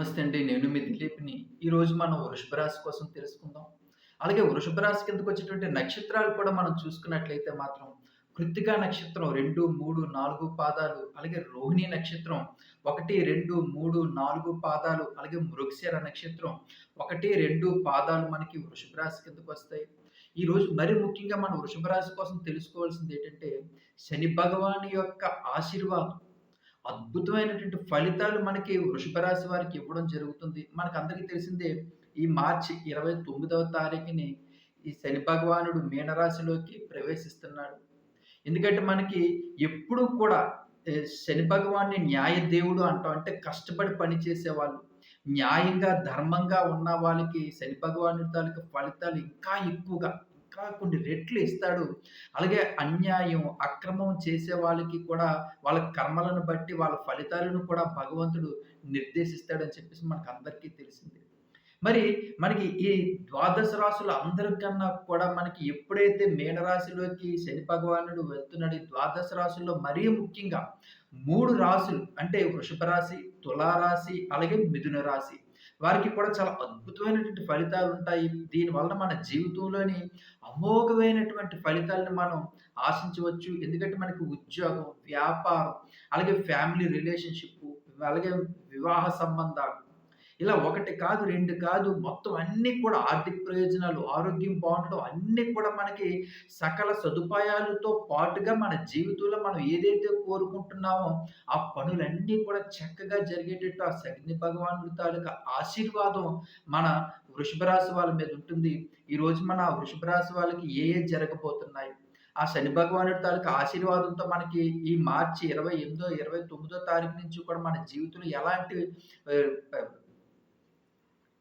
నమస్తే అండి. నేను మీ దిలీప్‌ని. ఈరోజు మనం వృషభ రాశి కోసం తెలుసుకుందాం. అలాగే వృషభ రాశి కిందకు వచ్చేటువంటి నక్షత్రాలు కూడా మనం చూసుకున్నట్లయితే మాత్రం కృత్తికా నక్షత్రం 2, 3, 4 పాదాలు, అలాగే రోహిణి నక్షత్రం 1, 2, 3, 4 పాదాలు, అలాగే మృగశిర నక్షత్రం 1, 2 పాదాలు మనకి వృషభ రాశి కిందకొస్తాయి. ఈరోజు మరి ముఖ్యంగా మనం వృషభ రాశి కోసం తెలుసుకోవాల్సింది ఏంటంటే శని భగవాని యొక్క ఆశీర్వాదం. అద్భుతమైనటువంటి ఫలితాలు మనకి వృషభ రాశి వారికి ఇవ్వడం జరుగుతుంది. మనకందరికీ తెలిసిందే ఈ మార్చి 29వ తారీఖుని ఈ శని భగవానుడు మీనరాశిలోకి ప్రవేశిస్తున్నాడు. ఎందుకంటే మనకి ఎప్పుడూ కూడా శని భగవాన్ని న్యాయ దేవుడు అంటాం. అంటే కష్టపడి పని చేసేవాళ్ళు. న్యాయంగా, ధర్మంగా ఉన్న వాళ్ళకి శని భగవానుడి తాలూకా ఫలితాలు ఇంకా ఎక్కువగా, ఇంకా కొన్ని రెట్లు ఇస్తాడు. అలాగే అన్యాయం, అక్రమం చేసే వాళ్ళకి కూడా వాళ్ళ కర్మలను బట్టి వాళ్ళ ఫలితాలను కూడా భగవంతుడు నిర్దేశిస్తాడని చెప్పేసి మనకు అందరికీ తెలిసిందే. మరి మనకి ఈ ద్వాదశ రాసుల అందరికన్నా కూడా మనకి ఎప్పుడైతే మీనరాశిలోకి శని భగవానుడు వెళ్తున్నాడు ఈ ద్వాదశ రాశుల్లో మరీ ముఖ్యంగా మూడు రాశులు అంటే వృషభ రాశి, తులారాశి, అలాగే మిథున రాశి. వారికి కూడా చాలా అద్భుతమైనటువంటి ఫలితాలు ఉంటాయి దీనివల్ల మన జీవితంలోని అమోఘమైనటువంటి ఫలితాలను మనం ఆశించవచ్చు. ఎందుకంటే మనకి ఉద్యోగం, వ్యాపారం, అలాగే ఫ్యామిలీ రిలేషన్‌షిప్పు, అలాగే వివాహ సంబంధాలు ఇలా ఒకటి కాదు, రెండు కాదు మొత్తం అన్నీ కూడా ఆర్థిక ప్రయోజనాలు, ఆరోగ్యం బాగుండడం అన్నీ కూడా మనకి సకల సదుపాయాలతో పాటుగా మన జీవితంలో మనం ఏదైతే కోరుకుంటున్నామో ఆ పనులన్నీ కూడా చక్కగా జరిగేటట్టు ఆ శని భగవానుడి తాలూకా ఆశీర్వాదం మన వృషభ రాశి వాళ్ళ మీద ఉంటుంది. ఈరోజు మన వృషభ రాశి వాళ్ళకి ఏ ఏ జరగబోతున్నాయి? ఆ శని భగవానుడి తాలూకా ఆశీర్వాదంతో మనకి ఈ మార్చి 28, 29 తారీఖు నుంచి కూడా మన జీవితంలో ఎలాంటి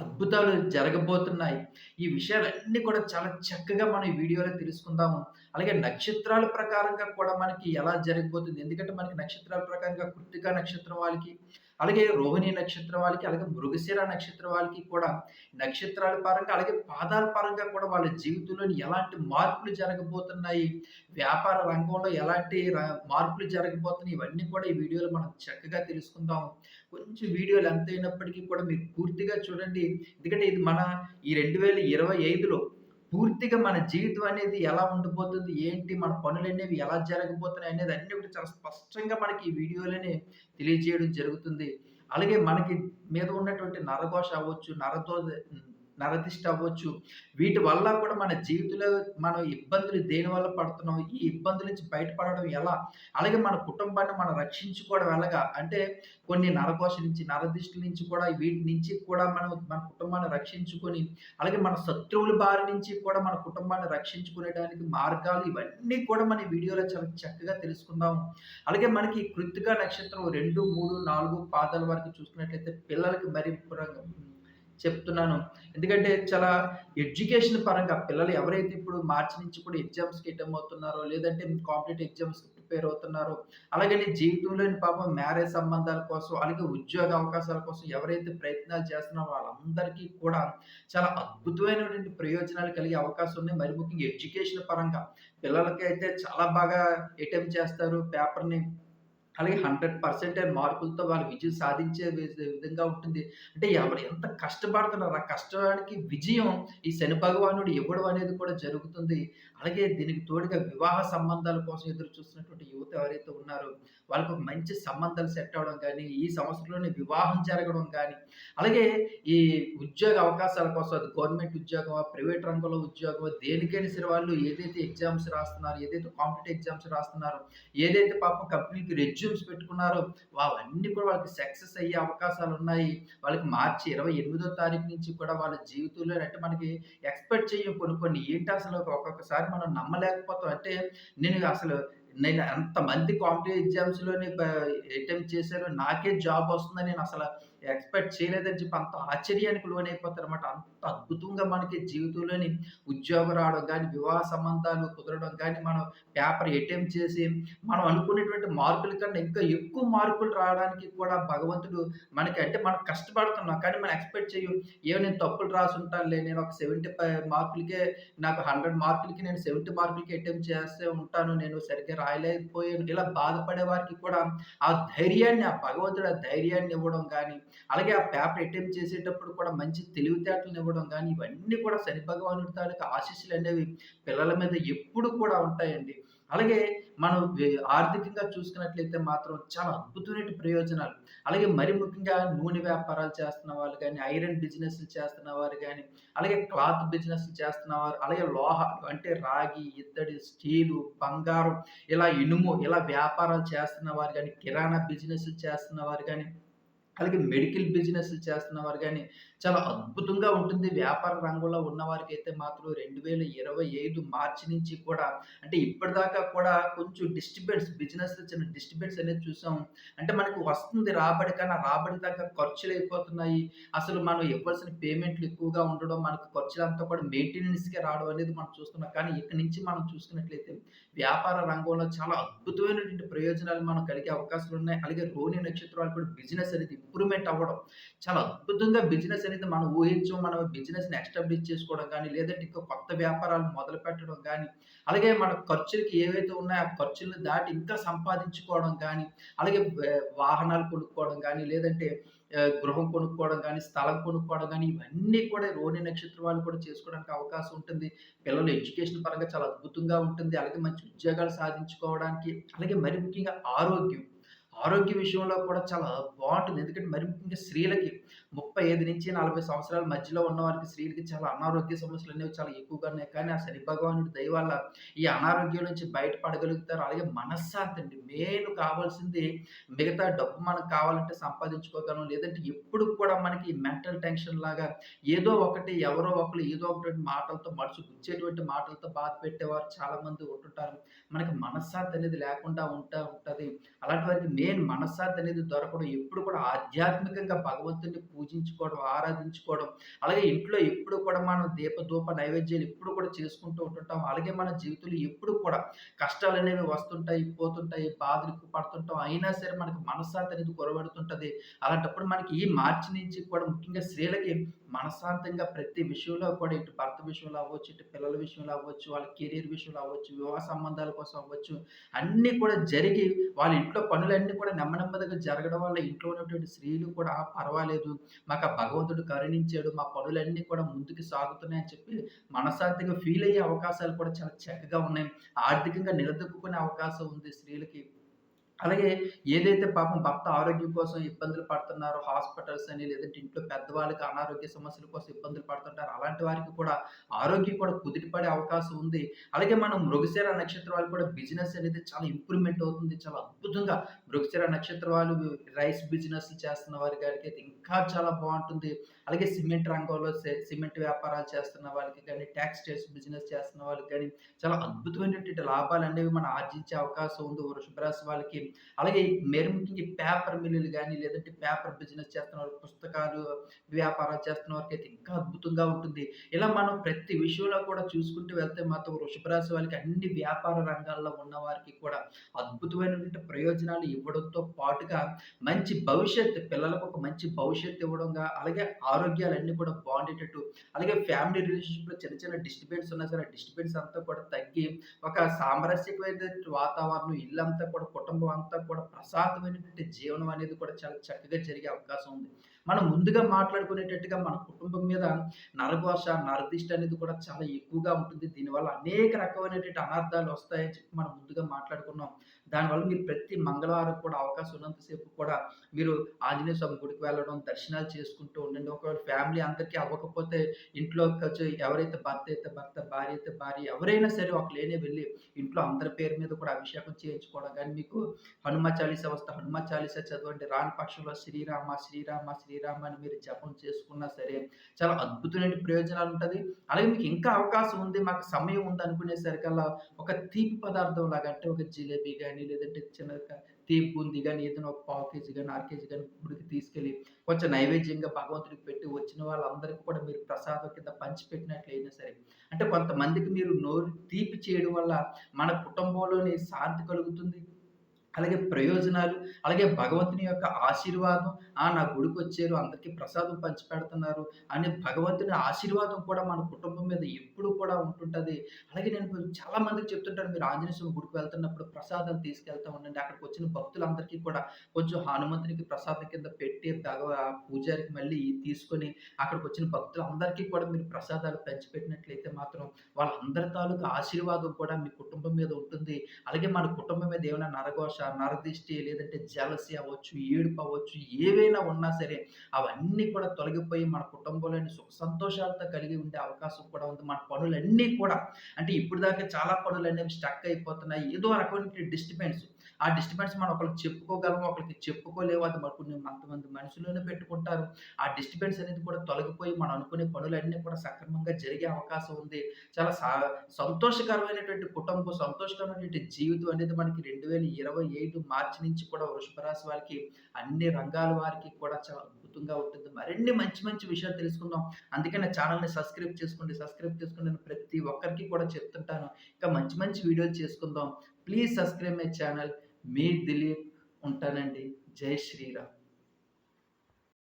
అద్భుతాలు జరగబోతున్నాయి. ఈ విషయాలన్నీ కూడా చాలా చక్కగా మనం ఈ వీడియోలో తెలుసుకుందాము. అలాగే నక్షత్రాల ప్రకారంగా కూడా మనకి ఎలా జరగబోతుంది. ఎందుకంటే మనకి నక్షత్రాల ప్రకారంగా కృతిక నక్షత్రం వాళ్ళకి, అలాగే రోహిణి నక్షత్రం వాళ్ళకి, అలాగే మృగశిర నక్షత్రం వాళ్ళకి కూడా నక్షత్రాల పరంగా, అలాగే పాదాల పరంగా కూడా వాళ్ళ జీవితంలోని ఎలాంటి మార్పులు జరగబోతున్నాయి, వ్యాపార రంగంలో ఎలాంటి మార్పులు జరగబోతున్నాయి ఇవన్నీ కూడా ఈ వీడియోలో మనం చక్కగా తెలుసుకుందాం. కొంచెం వీడియోలు ఎంత అయినప్పటికీ కూడా మీరు పూర్తిగా చూడండి. ఎందుకంటే ఇది మన ఈ 2025లో పూర్తిగా మన జీవితం అనేది ఎలా ఉండిపోతుంది ఏంటి మన పనులనేవి ఎలా జరగబోతున్నాయి అనేది అన్ని కూడా చాలా స్పష్టంగా మనకి ఈ వీడియోలోనే తెలియజేయడం జరుగుతుంది. అలాగే మనకి మీద ఉన్నటువంటి నరఘోష అవ్వచ్చు, నరతో నరదిష్ట అవ్వచ్చు, వీటి వల్ల కూడా మన జీవితంలో మనం ఇబ్బందులు దేని వల్ల పడుతున్నాం, ఈ ఇబ్బందుల నుంచి బయటపడడం ఎలా, అలాగే మన కుటుంబాన్ని మనం రక్షించుకోవడం ఎలాగా, అంటే కొన్ని నరకోశ నుంచి, నరదిష్టి నుంచి కూడా వీటి నుంచి కూడా మనం మన కుటుంబాన్ని రక్షించుకొని, అలాగే మన శత్రువుల బారి నుంచి కూడా మన కుటుంబాన్ని రక్షించుకునేడానికి మార్గాలు ఇవన్నీ కూడా మన వీడియోలో చాలా చక్కగా తెలుసుకుందాం. అలాగే మనకి కృతిక నక్షత్రం 2, 3, 4 పాదాల వరకు చూసుకున్నట్లయితే పిల్లలకి మరి చెప్తున్నాను. ఎందుకంటే చాలా ఎడ్యుకేషన్ పరంగా పిల్లలు ఎవరైతే ఇప్పుడు మార్చి నుంచి కూడా ఎగ్జామ్స్‌కి అటెంప్ అవుతున్నారో, లేదంటే కాంపిటేటివ్ ఎగ్జామ్స్‌కి ప్రిపేర్ అవుతున్నారో, అలాగని జీవితంలోని పాపం మ్యారేజ్ సంబంధాల కోసం, అలాగే ఉద్యోగ అవకాశాల కోసం ఎవరైతే ప్రయత్నాలు చేస్తున్నారో వాళ్ళందరికీ కూడా చాలా అద్భుతమైనటువంటి ప్రయోజనాలు కలిగే అవకాశం ఉన్నాయి. మరి ముఖ్యంగా ఎడ్యుకేషన్ పరంగా పిల్లలకైతే చాలా బాగా అటెంప్ట్ చేస్తారు పేపర్‌ని. అలాగే 100% మార్కులతో వాళ్ళు విజయం సాధించే విధంగా ఉంటుంది. అంటే ఎవరు ఎంత కష్టపడుతున్నారు ఆ కష్టానికి విజయం ఈ శని భగవానుడు ఇవ్వడం అనేది కూడా జరుగుతుంది. అలాగే దీనికి తోడుగా వివాహ సంబంధాల కోసం ఎదురు చూస్తున్నటువంటి యువత ఎవరైతే ఉన్నారో వాళ్ళకు మంచి సంబంధాలు సెట్ అవ్వడం కానీ ఈ సంవత్సరంలోనే వివాహం జరగడం కానీ అలాగే ఈ ఉద్యోగ అవకాశాల కోసం అది గవర్నమెంట్ ఉద్యోగం ప్రైవేట్ రంగంలో ఉద్యోగం దేనికైనా సరే వాళ్ళు ఏదైతే ఎగ్జామ్స్ రాస్తున్నారు ఏదైతే కాంపిటేటివ్ ఎగ్జామ్స్ రాస్తున్నారో, ఏదైతే పాపం కంపెనీకి రెజ్యూమ్స్ పెట్టుకున్నారో అవన్నీ కూడా వాళ్ళకి సక్సెస్ అయ్యే అవకాశాలు ఉన్నాయి వాళ్ళకి మార్చి 28 తారీఖు నుంచి కూడా వాళ్ళ జీవితంలో అంటే మనకి ఎక్స్‌పెక్ట్ చెయ్యం కొన్ని కొన్ని ఏంటి అసలు ఒక్కొక్కసారి మనం నమ్మలేకపోతాం. అంటే నేను అసలు నేను అంతమంది కాంపిటేటివ్ ఎగ్జామ్స్లో అటెంప్ట్ చేశాను. నాకే జాబ్ వస్తుందని నేను అసలు ఎక్స్‌పెక్ట్ చేయలేదని చెప్పి అంత ఆశ్చర్యానికి లోనైపోతారన్నమాట. అంత అద్భుతంగా మనకి జీవితంలోని ఉద్యోగం రావడం కానీ వివాహ సంబంధాలు కుదరడం కానీ మనం పేపర్ అటెంప్ట్ చేసి మనం అనుకునేటువంటి మార్కుల కన్నా ఇంకా ఎక్కువ మార్కులు రావడానికి కూడా భగవంతుడు మనకి అంటే మనం కష్టపడుతున్నాం. కానీ మనం ఎక్స్‌పెక్ట్ చేయం ఏమో నేను తప్పులు రాసుంటానులే నేను ఒక 75 మార్కులకే నాకు 100 మార్కులకి నేను 70 మార్కులకి అటెంప్ట్ చేస్తే ఉంటాను. నేను సరిగ్గా రాయలేకపోయాను. ఇలా బాధపడే వారికి కూడా ఆ ధైర్యాన్ని ఆ భగవంతుడు ఆ ధైర్యాన్ని ఇవ్వడం కానీ అలాగే ఆ పేపర్ అటెంప్ట్ చేసేటప్పుడు కూడా మంచి తెలివితేటలను ఇవ్వడం కానీ ఇవన్నీ కూడా శని భగవానుడి తాలూకు ఆశీస్సులు అనేవి పిల్లల మీద ఎప్పుడు కూడా ఉంటాయండి. అలాగే మనం ఆర్థికంగా చూసుకున్నట్లయితే మాత్రం చాలా అద్భుతమైన ప్రయోజనాలు. అలాగే మరి ముఖ్యంగా నూనె వ్యాపారాలు చేస్తున్న వాళ్ళు కానీ ఐరన్ బిజినెస్‌లు చేస్తున్న వారు కానీ అలాగే క్లాత్ బిజినెస్‌లు చేస్తున్నవారు, అలాగే లోహాలు అంటే రాగి, ఇత్తడి, స్టీలు, బంగారం, ఇలా ఇనుము ఇలా వ్యాపారాలు చేస్తున్న వారు కానీ కిరాణా బిజినెస్‌లు చేస్తున్న వారు కానీ అలాగే మెడికల్ బిజినెస్‌లు చేస్తున్నవారు కానీ చాలా అద్భుతంగా ఉంటుంది. వ్యాపార రంగంలో ఉన్నవారికైతే మాత్రం 2025 మార్చి నుంచి కూడా అంటే ఇప్పటిదాకా కూడా కొంచెం డిస్టర్బెన్స్ బిజినెస్ చిన్న డిస్టర్బెన్స్ అనేది చూసాం. అంటే మనకు వస్తుంది రాబడి కానీ, రాబడి దాకా ఖర్చులు అయిపోతున్నాయి అసలు మనం ఇవ్వాల్సిన పేమెంట్‌లు ఎక్కువగా ఉండడం, మనకు ఖర్చులంతా కూడా మెయింటెనెన్స్‌కే రావడం అనేది మనం చూస్తున్నాం. కానీ ఇక్కడి నుంచి మనం చూసుకున్నట్లయితే వ్యాపార రంగంలో చాలా అద్భుతమైనటువంటి ప్రయోజనాలు మనం కలిగే అవకాశాలు ఉన్నాయి అలాగే రోని నక్షత్రాలు కూడా బిజినెస్ అనేది ఇంప్రూవ్‌మెంట్ అవ్వడం. చాలా అద్భుతంగా బిజినెస్ అనేది మనం ఊహించు మనం బిజినెస్‌ని ఎస్టాబ్లిష్ చేసుకోవడం కానీ లేదంటే ఇంకా కొత్త వ్యాపారాలు మొదలుపెట్టడం కానీ అలాగే మన ఖర్చులకి ఏవైతే ఉన్నాయో ఆ ఖర్చులను దాటి ఇంకా సంపాదించుకోవడం కానీ అలాగే వాహనాలు కొనుక్కోవడం కానీ లేదంటే గృహం కొనుక్కోవడం కానీ స్థలం కొనుక్కోవడం కానీ ఇవన్నీ కూడా రోహిణి నక్షత్రం వాళ్ళు కూడా చేసుకోవడానికి అవకాశం ఉంటుంది. పిల్లలు ఎడ్యుకేషన్ పరంగా చాలా అద్భుతంగా ఉంటుంది. అలాగే మంచి ఉద్యోగాలు సాధించుకోవడానికి, అలాగే మరి ముఖ్యంగా ఆరోగ్యం. ఆరోగ్య విషయంలో కూడా చాలా బాగుంటుంది. ఎందుకంటే మరి ముఖ్యంగా స్త్రీలకి 35-40 సంవత్సరాల మధ్యలో ఉన్నవారికి స్త్రీలకి చాలా అనారోగ్య సమస్యలు అనేవి చాలా ఎక్కువగా ఉన్నాయి. కానీ ఆ శని భగవానుడి దయ వల్ల ఈ అనారోగ్యం నుంచి బయటపడగలుగుతారు. అలాగే మనశ్శాంతి అండి. మెయిన్ కావాల్సింది మిగతా డబ్బు మనకు కావాలంటే సంపాదించుకోగలం. లేదంటే ఎప్పుడు కూడా మనకి మెంటల్ టెన్షన్ లాగా ఏదో ఒకటి ఎవరో ఒకరు ఏదో ఒకటి మాటలతో మనసు గుచ్చేటువంటి మాటలతో బాధ పెట్టేవారు చాలామంది ఉంటుంటారు. మనకి మనశ్శాంతి అనేది లేకుండా ఉంటా ఉంటుంది అలాంటి వారికి మెయిన్ మనశ్శాంతి అనేది దొరకడం ఎప్పుడు కూడా ఆధ్యాత్మికంగా భగవంతుడిని పూజించుకోవడం, ఆరాధించుకోవడం, అలాగే ఇంట్లో ఎప్పుడు కూడా మనం దీపధూప నైవేద్యాలు ఎప్పుడు కూడా చేసుకుంటూ ఉంటుంటాం. అలాగే మన జీవితంలో ఎప్పుడు కూడా కష్టాలు అనేవి వస్తుంటాయి, పోతుంటాయి, బాధలు పడుతుంటాం. అయినా సరే మనకి మనశ్శాంతి అనేది కొరవడుతుంటది. అలాంటప్పుడు మనకి ఈ మార్చి నుంచి కూడా ముఖ్యంగా స్త్రీలకి మనశ్శాంతంగా ప్రతి విషయంలో కూడా ఇటు భర్త విషయంలో అవ్వచ్చు, ఇటు పిల్లల విషయంలో అవ్వచ్చు, వాళ్ళ కెరీర్ విషయంలో అవ్వచ్చు, వివాహ సంబంధాల కోసం అవ్వచ్చు, అన్నీ కూడా జరిగి వాళ్ళ ఇంట్లో పనులన్నీ కూడా నెమ్మ నెమ్మదిగా జరగడం వల్ల ఇంట్లో ఉన్నటువంటి స్త్రీలు కూడా పర్వాలేదు పర్వాలేదు. నాకు ఆ భగవంతుడు కరుణించాడు. మా పనులన్నీ కూడా ముందుకు సాగుతున్నాయని చెప్పి మనశ్శాంతిగా ఫీల్ అయ్యే అవకాశాలు కూడా చాలా చక్కగా ఉన్నాయి. ఆర్థికంగా నిలదొక్కుకునే అవకాశం ఉంది స్త్రీలకి. అలాగే ఏదైతే పాపం భర్త ఆరోగ్యం కోసం ఇబ్బందులు పడుతున్నారో హాస్పిటల్స్ అని లేదంటే ఇంట్లో పెద్దవాళ్ళకి అనారోగ్య సమస్యల కోసం ఇబ్బందులు పడుతుంటారు. అలాంటి వారికి కూడా ఆరోగ్యం కూడా కుదిటిపడే అవకాశం ఉంది. అలాగే మనం మృగశిర నక్షత్ర వాళ్ళు కూడా బిజినెస్ అనేది చాలా ఇంప్రూవ్‌మెంట్ అవుతుంది. చాలా అద్భుతంగా మృగశిర నక్షత్ర వాళ్ళు రైస్ బిజినెస్ చేస్తున్న వారి అయితే ఇంకా చాలా బాగుంటుంది అలాగే సిమెంట్ రంగంలో సిమెంట్ వ్యాపారాలు చేస్తున్న వాళ్ళకి కానీ టెక్స్‌టైల్స్ బిజినెస్ చేస్తున్న వాళ్ళకి కానీ చాలా అద్భుతమైనటువంటి లాభాలు అనేవి మనం ఆర్జించే అవకాశం ఉంది వృషభ రాశి వాళ్ళకి. అలాగే మెరుముకి పేపర్ మిల్లులు కానీ లేదంటే పేపర్ బిజినెస్ చేస్తున్న వాళ్ళు, పుస్తకాలు వ్యాపారాలు చేస్తున్న వారికి అయితే ఇంకా అద్భుతంగా ఉంటుంది. ఇలా మనం ప్రతి విషయంలో కూడా చూసుకుంటూ వెళ్తే మాత్రం వృషభ రాశి వాళ్ళకి అన్ని వ్యాపార రంగాల్లో ఉన్నవారికి కూడా అద్భుతమైనటువంటి ప్రయోజనాలు ఇవ్వడంతో పాటుగా మంచి భవిష్యత్తు పిల్లలకు ఒక మంచి భవిష్యత్తు ఇవ్వడంగా, అలాగే ఆరోగ్యాలన్నీ కూడా బాగుండేటట్టు, అలాగే ఫ్యామిలీ రిలేషన్‌షిప్‌లో చిన్న చిన్న డిస్టర్బెన్స్ ఉన్నా సరే, డిస్టర్బెన్స్ అంతా కూడా తగ్గి ఒక సామరస్యకమైన వాతావరణం ఇల్లంతా కూడా కుటుంబం అంతా కూడా ప్రశాంతమైనటువంటి జీవనం అనేది కూడా చాలా చక్కగా జరిగే అవకాశం ఉంది. మనం ముందుగా మాట్లాడుకునేటట్టుగా మన కుటుంబం మీద నరఘోష, నరదిష్ట అనేది కూడా చాలా ఎక్కువగా ఉంటుంది. దీనివల్ల అనేక రకమైనటువంటి అనర్థాలు వస్తాయని చెప్పి మనం ముందుగా మాట్లాడుకున్నాం. దానివల్ల మీరు ప్రతి మంగళవారం కూడా అవకాశం ఉన్నంతసేపు కూడా మీరు ఆంజనేయ స్వామి గుడికి వెళ్ళడం, దర్శనాలు చేసుకుంటూ ఉండండి. ఒకవేళ ఫ్యామిలీ అందరికీ అవ్వకపోతే ఇంట్లో ఎవరైతే భర్త అయితే భర్త, భార్య అయితే భార్య ఎవరైనా సరే ఒక లేనే వెళ్ళి ఇంట్లో అందరి పేరు మీద కూడా అభిషేకం చేయించుకోవడం కానీ మీకు హనుమ చాలీసా వస్తే హనుమ చాలీసా చదవండి. రాని పక్షంలో శ్రీరామ, శ్రీరామ, శ్రీరామ అని మీరు జపం చేసుకున్నా సరే చాలా అద్భుతమైన ప్రయోజనాలు ఉంటది. అలాగే మీకు ఇంకా అవకాశం ఉంది, మాకు సమయం ఉంది అనుకునేసరికల్లా ఒక తీపి పదార్థం లాగా అంటే ఒక జిలేబీ కానీ లేదంటే చిన్నగా తీపి బూందీ కానీ ఏదైనా ఒక పావు కేజీ కానీ అర కేజీ కానీ గుడికి తీసుకెళ్ళి కొంచెం నైవేద్యంగా భగవంతుడికి పెట్టి వచ్చిన వాళ్ళందరికీ కూడా మీరు ప్రసాదం కింద పంచిపెట్టినట్లయినా సరే, అంటే కొంతమందికి మీరు నోరు తీపి చేయడం వల్ల మన కుటుంబంలోని శాంతి కలుగుతుంది. అలాగే ప్రయోజనాలు, అలాగే భగవంతుని యొక్క ఆశీర్వాదం, ఆ! నా గుడికొచ్చారు, అందరికి ప్రసాదం పంచిపెడుతున్నారు అనే భగవంతుని ఆశీర్వాదం కూడా మన కుటుంబం మీద ఎప్పుడు కూడా ఉంటుంటుంది అలాగే నేను చాలా మందికి చెప్తుంటాను, మీరు ఆంజనేయ స్వామి గుడికి వెళ్తున్నప్పుడు ప్రసాదం తీసుకెళ్తా ఉండండి. అక్కడికొచ్చిన భక్తులందరికీ కూడా కొంచెం హనుమంతునికి ప్రసాదం కింద పెట్టి భగవ పూజారికి మళ్ళీ తీసుకొని అక్కడికి వచ్చిన భక్తులందరికీ కూడా మీరు ప్రసాదాలు పంచిపెట్టినట్లయితే మాత్రం వాళ్ళందరి తాలూకా ఆశీర్వాదం కూడా మీ కుటుంబం మీద ఉంటుంది. అలాగే మన కుటుంబం మీద ఏమైనా నరఘోష, నరదిష్టి లేదంటే జలసి అవ్వచ్చు, ఏడుపు అవ్వచ్చు, ఏవైనా ఉన్నా సరే అవన్నీ కూడా తొలగిపోయి మన కుటుంబంలోని సుఖ సంతోషాలతో కలిగి ఉండే అవకాశం కూడా ఉంది. మన పనులన్నీ కూడా అంటే ఇప్పటిదాకా చాలా పనులు అనేవి స్టక్ అయిపోతున్నాయి. ఏదో రకమైన డిస్టర్బెన్స్. ఆ డిస్టర్బెన్స్ మనం ఒకరికి చెప్పుకోగలం, ఒకరికి చెప్పుకోలేము. అది మరి కొన్ని అంతమంది మనుషుల్లోనే పెట్టుకుంటారు. ఆ డిస్టర్బెన్స్ అనేది కూడా తొలగిపోయి మనం అనుకునే పనులన్నీ కూడా సక్రమంగా జరిగే అవకాశం ఉంది. చాలా సా సంతోషకరమైనటువంటి కుటుంబం, సంతోషకరమైనటువంటి జీవితం అనేది మనకి 2025 మార్చి నుంచి కూడా వృషభ రాశి వారికి అన్ని రంగాల వారికి కూడా చాలా అద్భుతంగా ఉంటుంది. మరిన్ని మంచి మంచి విషయాలు తెలుసుకుందాం. అందుకే నా ఛానల్ని సబ్స్క్రైబ్ చేసుకోండి. సబ్స్క్రైబ్ చేసుకోండి నేను ప్రతి ఒక్కరికి కూడా చెప్తుంటాను. ఇంకా మంచి మంచి వీడియోలు చేసుకుందాం. ప్లీజ్ సబ్స్క్రైబ్ మై ఛానల్ మీ దిలీప్ ఉంటానండి. జై శ్రీరామ్.